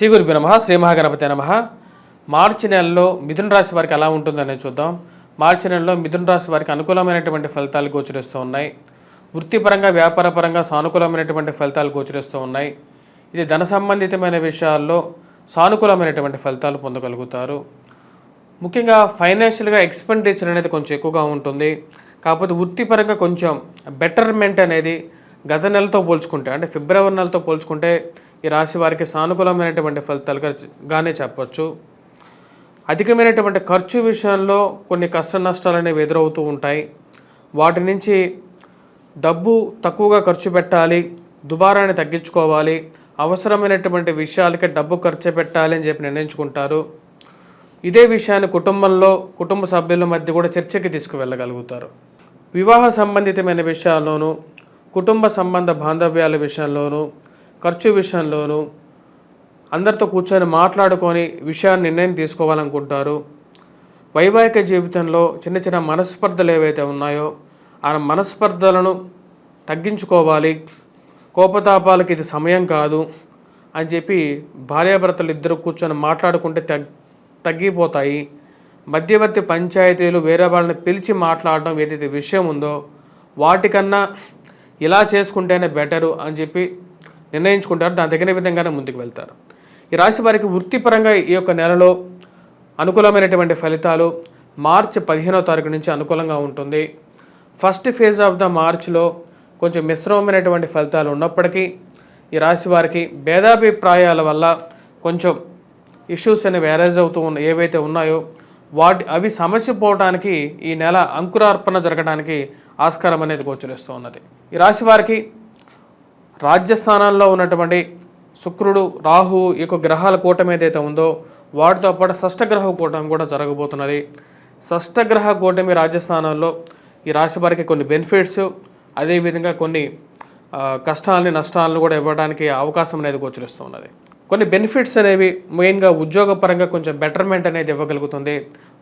శ్రీ గురుభ్యో నమ శ్రీ మహాగణపతి నమ. మార్చి నెలలో మిథున రాశి వారికి ఎలా ఉంటుందనే చూద్దాం. మార్చి నెలలో మిథున రాశి వారికి అనుకూలమైనటువంటి ఫలితాలు గోచరిస్తూ ఉన్నాయి. వృత్తిపరంగా వ్యాపారపరంగా సానుకూలమైనటువంటి ఫలితాలు గోచరిస్తూ ఉన్నాయి. ఇది ధన సంబంధితమైన విషయాల్లో సానుకూలమైనటువంటి ఫలితాలు పొందగలుగుతారు. ముఖ్యంగా ఫైనాన్షియల్గా ఎక్స్పెండిచర్ అనేది కొంచెం ఎక్కువగా ఉంటుంది. కాకపోతే వృత్తిపరంగా కొంచెం బెటర్మెంట్ అనేది గత నెలతో పోల్చుకుంటే అంటే ఫిబ్రవరి నెలతో పోల్చుకుంటే ఈ రాశి వారికి సానుకూలమైనటువంటి ఫలితాలు గానే చెప్పచ్చు. అధికమైనటువంటి ఖర్చు విషయంలో కొన్ని కష్ట నష్టాలు అనేవి ఎదురవుతూ ఉంటాయి. వాటి నుంచి డబ్బు తక్కువగా ఖర్చు పెట్టాలి దుబారాన్ని తగ్గించుకోవాలి అవసరమైనటువంటి విషయాలకి డబ్బు ఖర్చు పెట్టాలి అని చెప్పి నిర్ణయించుకుంటారు. ఇదే విషయాన్ని కుటుంబంలో కుటుంబ సభ్యుల మధ్య కూడా చర్చకి తీసుకువెళ్ళగలుగుతారు. వివాహ సంబంధితమైన విషయాల్లోనూ కుటుంబ సంబంధ బాంధవ్యాల విషయంలోనూ ఖర్చు విషయంలోనూ అందరితో కూర్చొని మాట్లాడుకొని విషయాన్ని నిర్ణయం తీసుకోవాలనుకుంటారు. వైవాహిక జీవితంలో చిన్న చిన్న మనస్పర్ధలు ఏవైతే ఉన్నాయో ఆ మనస్పర్ధలను తగ్గించుకోవాలి. కోపతాపాలకి ఇది సమయం కాదు అని చెప్పి భార్యాభర్తలు ఇద్దరు కూర్చొని మాట్లాడుకుంటే తగ్ తగ్గిపోతాయి. మధ్యవర్తి పంచాయతీలు వేరే వాళ్ళని పిలిచి మాట్లాడడం ఏదైతే విషయం ఉందో వాటికన్నా ఇలా చేసుకుంటేనే బెటరు అని చెప్పి నిర్ణయించుకుంటారు దాని తగిన విధంగానే ముందుకు వెళ్తారు. ఈ రాశి వారికి వృత్తిపరంగా ఈ యొక్క నెలలో అనుకూలమైనటువంటి ఫలితాలు మార్చి పదిహేనో తారీఖు నుంచి అనుకూలంగా ఉంటుంది. ఫస్ట్ ఫేజ్ ఆఫ్ ద మార్చ్లో కొంచెం మిశ్రమమైనటువంటి ఫలితాలు ఉన్నప్పటికీ ఈ రాశి వారికి భేదాభిప్రాయాల వల్ల కొంచెం ఇష్యూస్ అనేవి వేరేజ్ అవుతూ ఉన్న ఏవైతే ఉన్నాయో వాటి అవి సమస్య పోవడానికి ఈ నెల అంకురార్పణ జరగడానికి ఆస్కారం అనేది గోచరిస్తూ ఉన్నది. ఈ రాశి వారికి రాజ్యస్థానాల్లో ఉన్నటువంటి శుక్రుడు రాహు ఈ యొక్క గ్రహాల కూటమి ఏదైతే ఉందో వాటితో పాటు షష్టగ్రహ కూటమి కూడా జరగబోతున్నది. షష్టగ్రహ కూటమి రాజ్యస్థానాల్లో ఈ రాశి వారికి కొన్ని బెనిఫిట్స్ అదేవిధంగా కొన్ని కష్టాలని నష్టాలను కూడా ఇవ్వడానికి అవకాశం అనేది గోచరిస్తూ ఉన్నది కొన్ని బెనిఫిట్స్ అనేవి మెయిన్గా ఉద్యోగపరంగా కొంచెం బెటర్మెంట్ అనేది ఇవ్వగలుగుతుంది.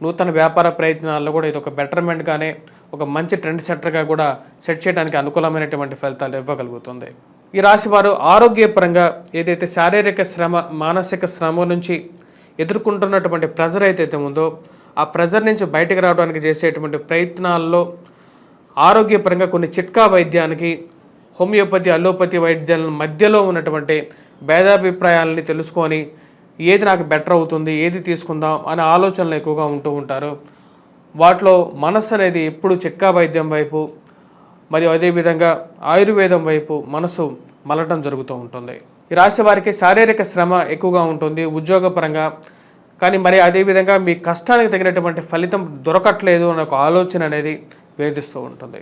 నూతన వ్యాపార ప్రయత్నాల్లో కూడా ఇది ఒక బెటర్మెంట్గానే ఒక మంచి ట్రెండ్ సెట్టర్గా కూడా సెట్ చేయడానికి అనుకూలమైనటువంటి ఫలితాలు ఇవ్వగలుగుతుంది. ఈ రాశి వారు ఆరోగ్యపరంగా ఏదైతే శారీరక శ్రమ మానసిక శ్రమ నుంచి ఎదుర్కొంటున్నటువంటి ప్రెజర్ ఏదైతే ఉందో ఆ ప్రెజర్ నుంచి బయటకు రావడానికి చేసేటువంటి ప్రయత్నాల్లో ఆరోగ్యపరంగా కొన్ని చిట్కా వైద్యానికి హోమియోపతి అలోపతి వైద్యాల మధ్యలో ఉన్నటువంటి భేదాభిప్రాయాలని తెలుసుకొని ఏది నాకు బెటర్ అవుతుంది ఏది తీసుకుందాం అనే ఆలోచనలు ఎక్కువగా ఉంటూ ఉంటారు. వాటిలో మనస్సు అనేది ఎప్పుడు చిట్కా వైద్యం వైపు మరియు అదేవిధంగా ఆయుర్వేదం వైపు మనసు మలటం జరుగుతూ ఉంటుంది. ఈ రాశి వారికి శారీరక శ్రమ ఎక్కువగా ఉంటుంది ఉద్యోగపరంగా. కానీ మరి అదేవిధంగా మీ కష్టానికి తగినటువంటి ఫలితం దొరకట్లేదు అనే ఒక ఆలోచన అనేది వేధిస్తూ ఉంటుంది.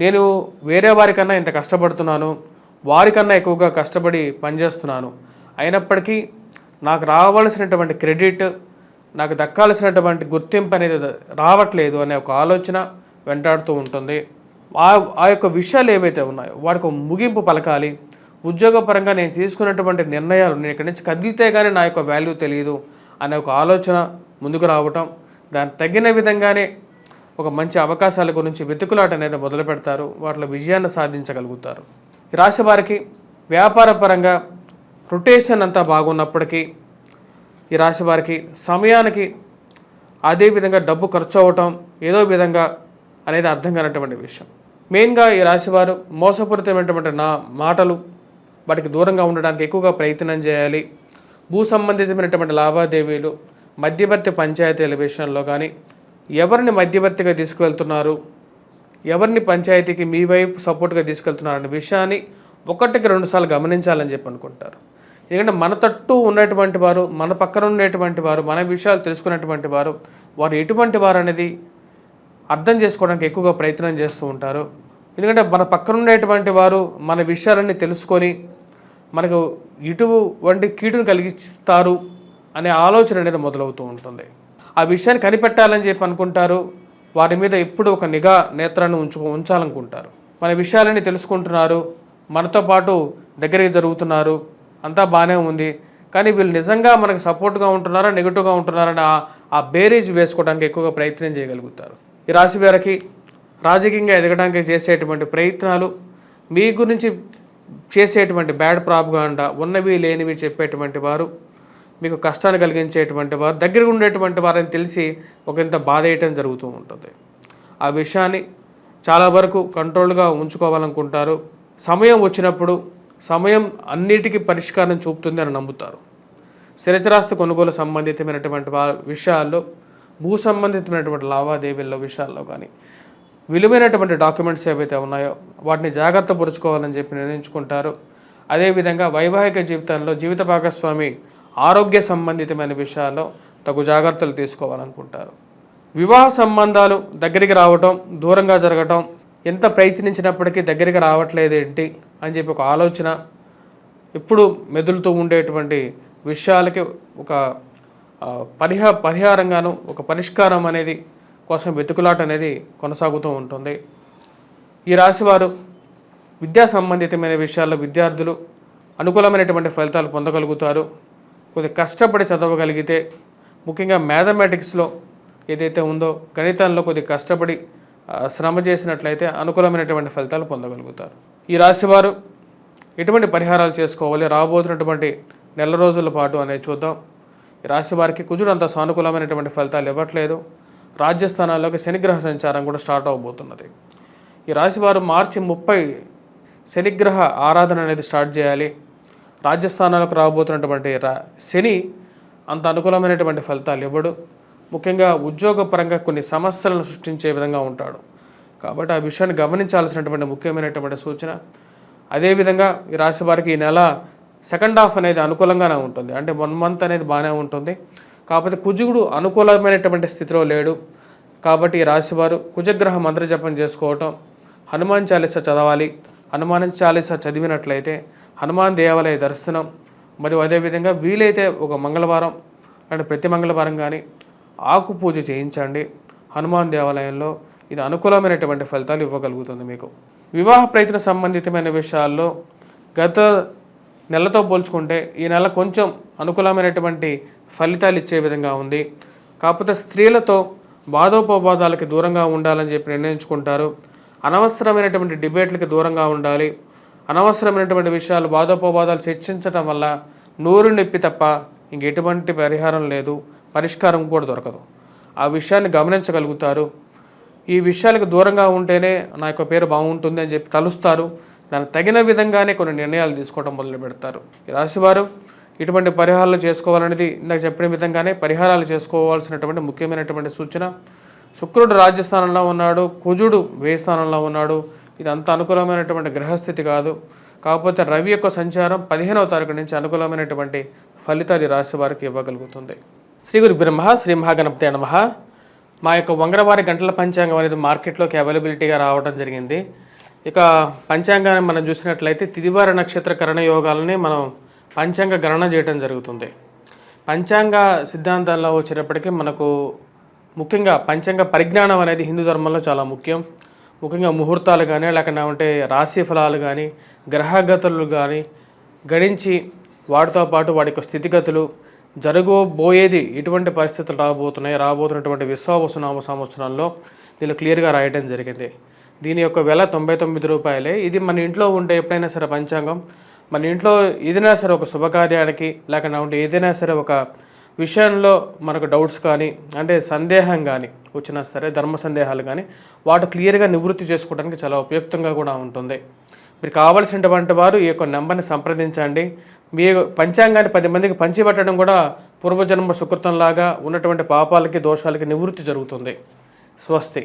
నేను వేరే వారికన్నా ఇంత కష్టపడుతున్నాను వారికన్నా ఎక్కువగా కష్టపడి పనిచేస్తున్నాను. అయినప్పటికీ నాకు రావాల్సినటువంటి క్రెడిట్ నాకు దక్కాల్సినటువంటి గుర్తింపు అనేది రావట్లేదు అనే ఒక ఆలోచన వెంటాడుతూ ఉంటుంది. ఆ ఆ యొక్క విషయాలు ఏవైతే ఉన్నాయో వాటికి ముగింపు పలకాలి. ఉద్యోగపరంగా నేను తీసుకున్నటువంటి నిర్ణయాలు నేను ఇక్కడి నుంచి కదిలితే కానీ నా యొక్క వాల్యూ తెలియదు అనే ఒక ఆలోచన ముందుకు రావటం దానికి తగిన విధంగానే ఒక మంచి అవకాశాల గురించి వెతుకులాట అనేది మొదలు పెడతారు వాటిలో విజయాన్ని సాధించగలుగుతారు. ఈ రాశి వారికి వ్యాపార పరంగా రొటేషన్ అంతా బాగున్నప్పటికీ ఈ రాశి వారికి సమయానికి అదే విధంగా డబ్బు ఖర్చు అవ్వటం ఏదో విధంగా అనేది అర్థం కానటువంటి విషయం. మెయిన్గా ఈ రాశివారు మోసపూరితమైనటువంటి నా మాటలు వాటికి దూరంగా ఉండడానికి ఎక్కువగా ప్రయత్నం చేయాలి. భూ సంబంధితమైనటువంటి లావాదేవీలు మధ్యవర్తి పంచాయతీల విషయంలో కానీ ఎవరిని మధ్యవర్తిగా తీసుకువెళ్తున్నారు ఎవరిని పంచాయతీకి మీ వైపు సపోర్ట్గా తీసుకెళ్తున్నారు అనే విషయాన్ని ఒకటికి రెండుసార్లు గమనించాలని చెప్పి అనుకుంటారు. ఎందుకంటే మన తట్టు ఉన్నటువంటి వారు మన పక్కన ఉండేటువంటి వారు మన విషయాలు తెలుసుకున్నటువంటి వారు వారు ఎటువంటి వారు అనేది అర్థం చేసుకోవడానికి ఎక్కువగా ప్రయత్నం చేస్తూ ఉంటారు. ఎందుకంటే మన పక్కన ఉండేటువంటి వారు మన విషయాలన్నీ తెలుసుకొని మనకు ఇటువంటి కీటును కలిగిస్తారు అనే ఆలోచన అనేది మొదలవుతూ ఉంటుంది. ఆ విషయాన్ని కనిపెట్టాలని చెప్పి అనుకుంటారు. వారి మీద ఎప్పుడు ఒక నిఘా నేత్రాన్ని ఉంచు ఉంచాలనుకుంటారు. మన విషయాలన్నీ తెలుసుకుంటున్నారు. మనతో పాటు దగ్గరికి జరుగుతున్నారు. అంతా బాగానే ఉంది. కానీ వీళ్ళు నిజంగా మనకు సపోర్ట్గా ఉంటున్నారా నెగిటివ్గా ఉంటున్నారని ఆ ఆ బేరీజ్ వేసుకోవడానికి ఎక్కువగా ప్రయత్నం చేయగలుగుతారు. ఈ రాశి వారికి రాజకీయంగా ఎదగడానికి చేసేటువంటి ప్రయత్నాలు మీ గురించి చేసేటువంటి బ్యాడ్ ప్రాపగాండా ఉన్నవి లేనివి చెప్పేటువంటి వారు మీకు కష్టాన్ని కలిగించేటువంటి వారు దగ్గర ఉండేటువంటి వారని తెలిసి ఒకంత బాధ వేయటం జరుగుతూ ఉంటుంది. ఆ విషయాన్ని చాలా వరకు కంట్రోల్గా ఉంచుకోవాలనుకుంటారు. సమయం వచ్చినప్పుడు సమయం అన్నిటికీ పరిష్కారం చూపుతుంది అని నమ్ముతారు. స్థిరచరాస్తి కొనుగోలు సంబంధితమైనటువంటి విషయాల్లో భూ సంబంధితమైనటువంటి లావాదేవీల్లో విషయాల్లో కానీ విలువైనటువంటి డాక్యుమెంట్స్ ఏవైతే ఉన్నాయో వాటిని జాగ్రత్త పరుచుకోవాలని చెప్పి నిర్ణయించుకుంటారు. అదేవిధంగా వైవాహిక జీవితంలో జీవిత భాగస్వామి ఆరోగ్య సంబంధితమైన విషయాల్లో తగు జాగ్రత్తలు తీసుకోవాలనుకుంటారు. వివాహ సంబంధాలు దగ్గరికి రావటం దూరంగా జరగటం ఎంత ప్రయత్నించినప్పటికీ దగ్గరికి రావట్లేదేంటి అని చెప్పి ఒక ఆలోచన ఎప్పుడు మెదులుతూ ఉండేటువంటి విషయాలకి ఒక పరిహా పరిహారంగాను ఒక పరిష్కారం అనేది కోసం వెతుకులాట అనేది కొనసాగుతూ ఉంటుంది. ఈ రాశివారు విద్యా సంబంధితమైన విషయాల్లో విద్యార్థులు అనుకూలమైనటువంటి ఫలితాలు పొందగలుగుతారు. కొద్దిగా కష్టపడి చదవగలిగితే ముఖ్యంగా మ్యాథమెటిక్స్లో ఏదైతే ఉందో గణితంలో కొద్దిగా కష్టపడి శ్రమ చేసినట్లయితే అనుకూలమైనటువంటి ఫలితాలు పొందగలుగుతారు. ఈ రాశివారు ఎటువంటి పరిహారాలు చేసుకోవాలి? రాబోతున్నటువంటి నెల రోజుల పాటు అనేది చూద్దాం. రాశి వారికి కుజుడు అంత సానుకూలమైనటువంటి ఫలితాలు ఇవ్వట్లేదు. రాజ్యస్థానాల్లోకి శనిగ్రహ సంచారం కూడా స్టార్ట్ అవబోతున్నది. ఈ రాశి వారు మార్చి ముప్పై శనిగ్రహ ఆరాధన అనేది స్టార్ట్ చేయాలి. రాజ్యస్థానాలకు రాబోతున్నటువంటి రా శని అంత అనుకూలమైనటువంటి ఫలితాలు ఇవ్వడు. ముఖ్యంగా ఉద్యోగపరంగా కొన్ని సమస్యలను సృష్టించే విధంగా ఉంటాడు. కాబట్టి ఆ విషయాన్ని గమనించాల్సినటువంటి ముఖ్యమైనటువంటి సూచన. అదేవిధంగా ఈ రాశి వారికి ఈ నెల సెకండ్ హాఫ్ అనేది అనుకూలంగానే ఉంటుంది. అంటే వన్ మంత్ అనేది బాగానే ఉంటుంది. కాకపోతే కుజుడు అనుకూలమైనటువంటి స్థితిలో లేడు. కాబట్టి ఈ రాశివారు కుజగ్రహ మంత్ర జపం చేసుకోవటం హనుమాన్ చాలీస చదవాలి. హనుమాన్ చాలీస చదివినట్లయితే హనుమాన్ దేవాలయ దర్శనం మరియు అదేవిధంగా వీలైతే ఒక మంగళవారం అంటే ప్రతి మంగళవారం కానీ ఆకు పూజ చేయించండి. హనుమాన్ దేవాలయంలో ఇది అనుకూలమైనటువంటి ఫలితాలు ఇవ్వగలుగుతుంది మీకు. వివాహ ప్రయత్న సంబంధితమైన విషయాల్లో గత నెలతో పోల్చుకుంటే ఈ నెల కొంచెం అనుకూలమైనటువంటి ఫలితాలు ఇచ్చే విధంగా ఉంది. కాకపోతే స్త్రీలతో బాధోపబాధాలకి దూరంగా ఉండాలని చెప్పి నిర్ణయించుకుంటారు. అనవసరమైనటువంటి డిబేట్లకి దూరంగా ఉండాలి. అనవసరమైనటువంటి విషయాలు బాధోపబాధాలు చర్చించడం వల్ల నోరు నొప్పి తప్ప ఇంకెటువంటి పరిహారం లేదు. పరిష్కారం కూడా దొరకదు. ఆ విషయాన్ని గమనించగలుగుతారు. ఈ విషయాలకు దూరంగా ఉంటేనే నా యొక్క పేరు బాగుంటుంది అని చెప్పి తలుస్తారు. దానికి తగిన విధంగానే కొన్ని నిర్ణయాలు తీసుకోవడం మొదలు పెడతారు. ఈ రాశివారు ఇటువంటి పరిహారాలు చేసుకోవాలనేది ఇందాక చెప్పిన విధంగానే పరిహారాలు చేసుకోవాల్సినటువంటి ముఖ్యమైనటువంటి సూచన. శుక్రుడు రాజ్యస్థానంలో ఉన్నాడు కుజుడు వ్యయ స్థానంలో ఉన్నాడు. ఇది అంత అనుకూలమైనటువంటి గ్రహస్థితి కాదు. కాకపోతే రవి యొక్క సంచారం పదిహేనవ తారీఖు నుంచి అనుకూలమైనటువంటి ఫలితాలు ఈ రాశి వారికి ఇవ్వగలుగుతుంది. శ్రీ గురు బ్రహ్మ శ్రీ మహాగణపతి నమ. మా యొక్క వంగరవారి గంటల పంచాంగం అనేది మార్కెట్లోకి అవైలబిలిటీగా రావడం జరిగింది. ఇక పంచాంగాన్ని మనం చూసినట్లయితే తిదివార నక్షత్ర కరణ యోగాలని మనం పంచాంగ గణన చేయడం జరుగుతుంది. పంచాంగ సిద్ధాంతాల్లో వచ్చినప్పటికీ మనకు ముఖ్యంగా పంచాంగ పరిజ్ఞానం అనేది హిందూ ధర్మంలో చాలా ముఖ్యం. ముఖ్యంగా ముహూర్తాలు కానీ లేకపోతే రాశి ఫలాలు కానీ గ్రహగతులు కానీ గణించి వాటితో పాటు వాటి యొక్క స్థితిగతులు జరగబోయేది ఎటువంటి పరిస్థితులు రాబోతున్నాయి. రాబోతున్నటువంటి విశ్వావసునామ సంవత్సరంలో దీనిలో క్లియర్గా రాయడం జరిగింది. దీని యొక్క వెల తొంభై తొమ్మిది రూపాయలే. ఇది మన ఇంట్లో ఉండే ఎప్పుడైనా సరే పంచాంగం. మన ఇంట్లో ఏదైనా సరే ఒక శుభకార్యానికి లేకపోతే ఏదైనా సరే ఒక విషయంలో మనకు డౌట్స్ కానీ అంటే సందేహం కానీ వచ్చినా సరే ధర్మ సందేహాలు కానీ వాటి క్లియర్గా నివృత్తి చేసుకోవడానికి చాలా ఉపయుక్తంగా కూడా ఉంటుంది. మీరు కావలసినటువంటి వారు ఈ యొక్క నెంబర్ని సంప్రదించండి. మీ పంచాంగాన్ని పది మందికి పంచిపెట్టడం కూడా పూర్వజన్మ సుకృతంలాగా ఉన్నటువంటి పాపాలకి దోషాలకి నివృత్తి జరుగుతుంది. స్వస్తి.